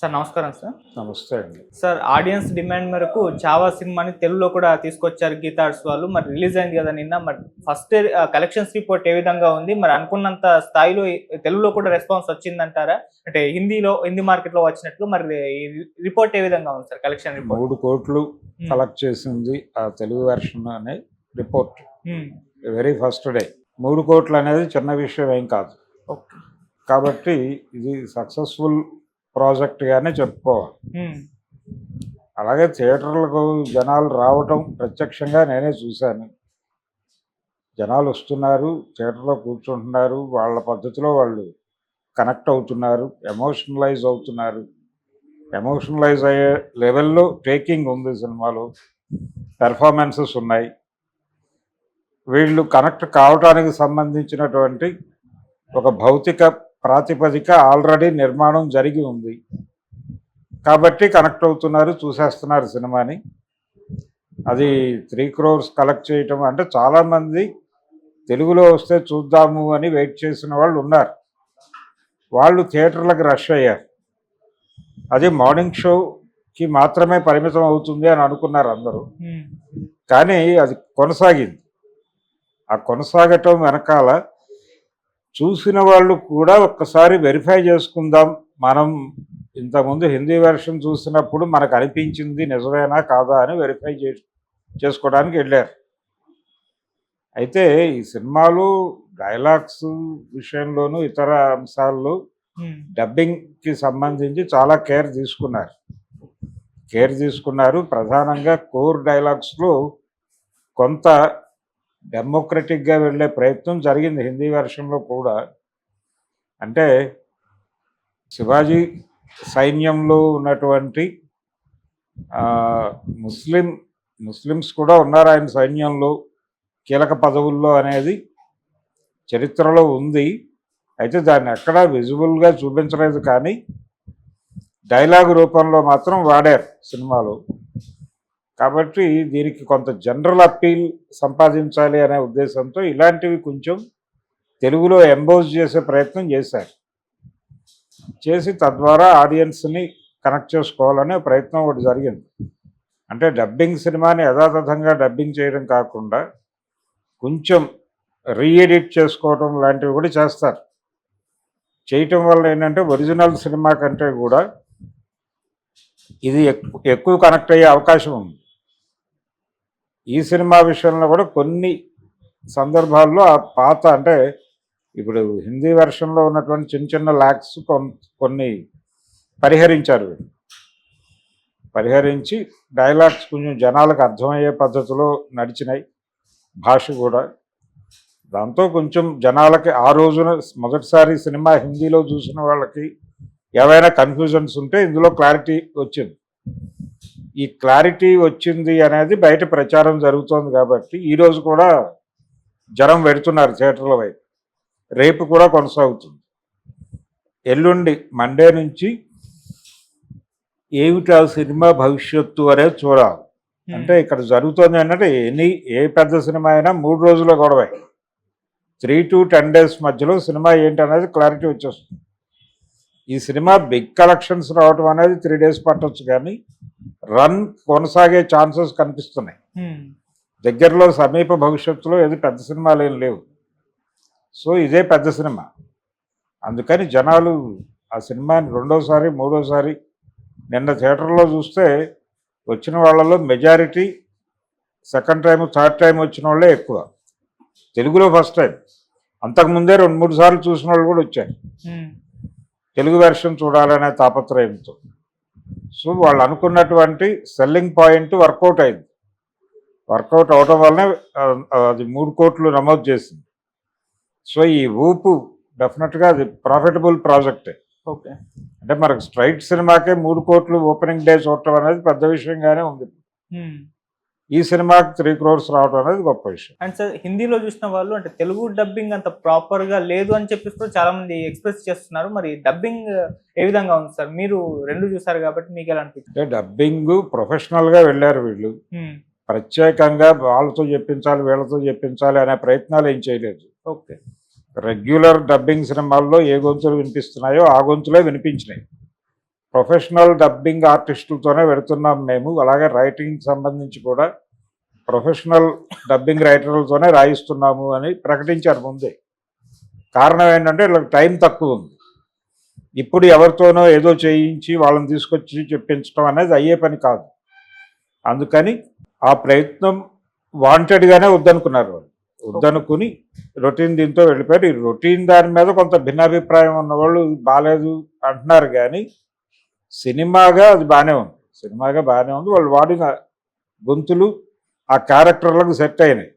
Sir నమస్కారం sir. నమస్తే అండి. సార్ ఆడియన్స్ డిమాండ్ మేరకు చావా సినిమాని తెలుగులో కూడా తీసుకొచ్చారు గీతార్ట్స్ వాళ్ళు. మరి రిలీజ్ అయింది కదా నిన్న. మరి ఫస్ట్ కలెక్షన్స్ రిపోర్ట్ ఏ విధంగా ఉంది? మరి అనుకున్నంత స్థాయిలో తెలుగులో కూడా రెస్పాన్స్ వచ్చిందంటారా? అంటే హిందీలో హిందీ మార్కెట్లో వచ్చినట్లు మరి రిపోర్ట్ ఏ విధంగా ఉంది సార్ కలెక్షన్ రిపోర్ట్ మూడు కోట్లు కలెక్ట్ చేసింది ఆ తెలుగు వెర్షన్ అనే రిపోర్ట్ వెరీ ఫస్ట్ డే మూడు కోట్లు అనేది చిన్న విషయం ఏం కాదు. ఓకే కాబట్టి ఇది సక్సెస్ఫుల్ ప్రాజెక్ట్గానే చెప్పుకోవాలి. అలాగే థియేటర్లకు జనాలు రావటం ప్రత్యక్షంగా నేనే చూశాను. జనాలు వస్తున్నారు థియేటర్లో కూర్చుంటున్నారు వాళ్ళ పద్ధతిలో వాళ్ళు కనెక్ట్ అవుతున్నారు ఎమోషనలైజ్ అవుతున్నారు. ఎమోషనలైజ్ అయ్యే లెవెల్లో టేకింగ్ ఉంది సినిమాలో. పెర్ఫార్మెన్సెస్ ఉన్నాయి. వీళ్ళు కనెక్ట్ కావడానికి సంబంధించినటువంటి ఒక భౌతిక ప్రాతిపదిక ఆల్రెడీ నిర్మాణం జరిగి ఉంది. కాబట్టి కనెక్ట్ అవుతున్నారు చూసేస్తున్నారు సినిమాని. అది త్రీ క్రోర్స్ కలెక్ట్ చేయటం అంటే చాలామంది తెలుగులో వస్తే చూద్దాము అని వెయిట్ చేసిన వాళ్ళు ఉన్నారు. వాళ్ళు థియేటర్లకు రష్ అయ్యారు. అది మార్నింగ్ షోకి మాత్రమే పరిమితం అవుతుంది అని అనుకున్నారు అందరూ. కానీ అది కొనసాగింది. ఆ కొనసాగటం వెనకాల చూసిన వాళ్ళు కూడా ఒక్కసారి వెరిఫై చేసుకుందాం. మనం ఇంతకుముందు హిందీ వెర్షన్ చూసినప్పుడు మనకు అనిపించింది నిజమేనా కాదా అని వెరిఫై చే చేసుకోవడానికి వెళ్ళారు. అయితే ఈ సినిమాలు డైలాగ్స్ విషయంలోనూ ఇతర అంశాల్లో డబ్బింగ్కి సంబంధించి చాలా కేర్ తీసుకున్నారు. కేర్ తీసుకున్నారు. ప్రధానంగా కోర్ డైలాగ్స్లో కొంత డెమోక్రటిక్గా వెళ్ళే ప్రయత్నం జరిగింది హిందీ వెర్షన్లో కూడా. అంటే శివాజీ సైన్యంలో ఉన్నటువంటి ముస్లిం ముస్లిమ్స్ కూడా ఉన్నారు ఆయన సైన్యంలో కీలక పదవుల్లో అనేది చరిత్రలో ఉంది. అయితే దాన్ని ఎక్కడా విజువల్గా చూపించలేదు కానీ డైలాగ్ రూపంలో మాత్రం వాడారు సినిమాలో. కాబట్టి దీనికి కొంత జనరల్ అప్పీల్ సంపాదించాలి అనే ఉద్దేశంతో ఇలాంటివి కొంచెం తెలుగులో ఎంబోజ్ చేసే ప్రయత్నం చేశారు. చేసి తద్వారా ఆడియన్స్ని కనెక్ట్ చేసుకోవాలనే ప్రయత్నం ఒకటి జరిగింది. అంటే డబ్బింగ్ సినిమాని యథాతథంగా డబ్బింగ్ చేయడం కాకుండా కొంచెం రీఎడిట్ చేసుకోవడం లాంటివి కూడా చేస్తారు. చేయటం వల్ల ఏంటంటే ఒరిజినల్ సినిమా కంటే కూడా ఇది ఎక్కువ కనెక్ట్ అయ్యే అవకాశం ఉంది. ఈ సినిమా విషయంలో కూడా కొన్ని సందర్భాల్లో ఆ పాత అంటే ఇప్పుడు హిందీ వెర్షన్లో ఉన్నటువంటి చిన్న చిన్న ల్యాక్స్ కొన్ని పరిహరించారు పరిహరించి డైలాగ్స్ కొంచెం జనాలకు అర్థమయ్యే పద్ధతిలో నడిచినాయి భాష కూడా. దాంతో కొంచెం జనాలకి ఆ రోజున మొదటిసారి సినిమా హిందీలో చూసిన వాళ్ళకి ఏవైనా కన్ఫ్యూజన్స్ ఉంటే ఇందులో క్లారిటీ వచ్చింది. ఈ క్లారిటీ వచ్చింది అనేది బయట ప్రచారం జరుగుతోంది కాబట్టి ఈరోజు కూడా జనం పెడుతున్నారు థియేటర్ల వైపు. రేపు కూడా కొనసాగుతుంది. ఎల్లుండి మండే నుంచి ఏమిటి ఆ సినిమా భవిష్యత్తు అనేది చూడాలి. అంటే ఇక్కడ జరుగుతోంది అంటే ఎనీ ఏ పెద్ద సినిమా అయినా మూడు రోజుల గొడవే. త్రీ టు టెన్ డేస్ మధ్యలో సినిమా ఏంటి అనేది క్లారిటీ వచ్చేస్తుంది. ఈ సినిమా బిగ్ కలెక్షన్స్ రావడం అనేది త్రీ డేస్ పట్టొచ్చు కానీ రన్ కొనసాగే ఛాన్సెస్ కనిపిస్తున్నాయి. దగ్గరలో సమీప భవిష్యత్తులో ఏది పెద్ద సినిమాలు ఏం లేవు. సో ఇదే పెద్ద సినిమా. అందుకని జనాలు ఆ సినిమాని రెండోసారి మూడోసారి నిన్న థియేటర్లో చూస్తే వచ్చిన వాళ్ళలో majority second time third time వచ్చిన వాళ్ళే ఎక్కువ. తెలుగులో ఫస్ట్ టైం. అంతకుముందే రెండు మూడు సార్లు చూసిన వాళ్ళు కూడా వచ్చారు. తెలుగు వెర్షన్ చూడాలనే తాపత్రయంతో సో వాళ్ళు అనుకున్నటువంటి సెల్లింగ్ పాయింట్ వర్కౌట్ అయింది. వర్కౌట్ అవడం వల్లనే అది మూడు కోట్లు నమోదు చేసింది. సో ఈ ఊపు డెఫినెట్గా అది ప్రాఫిటబుల్ ప్రాజెక్టే ఓకే. అంటే మనకు స్ట్రైట్ సినిమాకే మూడు కోట్లు ఓపెనింగ్ డే చూడటం అనేది పెద్ద విషయంగానే ఉంది. ఈ సినిమాకి త్రీ క్రోర్స్ రావడం అనేది గొప్ప విషయం. అండ్ సార్ హిందీలో చూసిన వాళ్ళు అంటే తెలుగు డబ్బింగ్ అంత ప్రాపర్గా లేదు అని చెప్పేసి కూడా చాలా మంది ఎక్స్ప్రెస్ చేస్తున్నారు. మరి డబ్బింగ్ ఏ విధంగా ఉంది సార్? మీరు రెండు చూసారు కాబట్టి మీకు ఎలా అంటే డబ్బింగ్ ప్రొఫెషనల్గా వెళ్ళారు వీళ్ళు. ప్రత్యేకంగా వాళ్ళతో చెప్పించాలి వీళ్ళతో చెప్పించాలి అనే ప్రయత్నాలు ఏం చేయలేదు. ఓకే. రెగ్యులర్ డబ్బింగ్ సినిమాల్లో ఏ గొంతులు వినిపిస్తున్నాయో ఆ గొంతులే వినిపించినాయి. ప్రొఫెషనల్ డబ్బింగ్ ఆర్టిస్టులతోనే పెడుతున్నాం మేము. అలాగే రైటింగ్ సంబంధించి కూడా ప్రొఫెషనల్ డబ్బింగ్ రైటర్లతోనే రాయిస్తున్నాము అని ప్రకటించారు ముందే. కారణం ఏంటంటే వీళ్ళకి టైం తక్కువ ఉంది. ఇప్పుడు ఎవరితోనో ఏదో చేయించి వాళ్ళని తీసుకొచ్చి చెప్పించడం అనేది అయ్యే పని కాదు. అందుకని ఆ ప్రయత్నం వాంటెడ్గానే వద్దనుకున్నారు వాళ్ళు. వద్దనుకుని రొటీన్ దీంతో వెళ్ళిపోయారు. ఈ రొటీన్ దాని మీద కొంత భిన్నాభిప్రాయం ఉన్నవాళ్ళు బాగాలేదు అంటున్నారు కానీ సినిమాగా అది బాగానే ఉంది. సినిమాగా బాగానే ఉంది. వాళ్ళు వాడిన గొంతులు ఆ క్యారెక్టర్లకు సెట్ అయినాయి.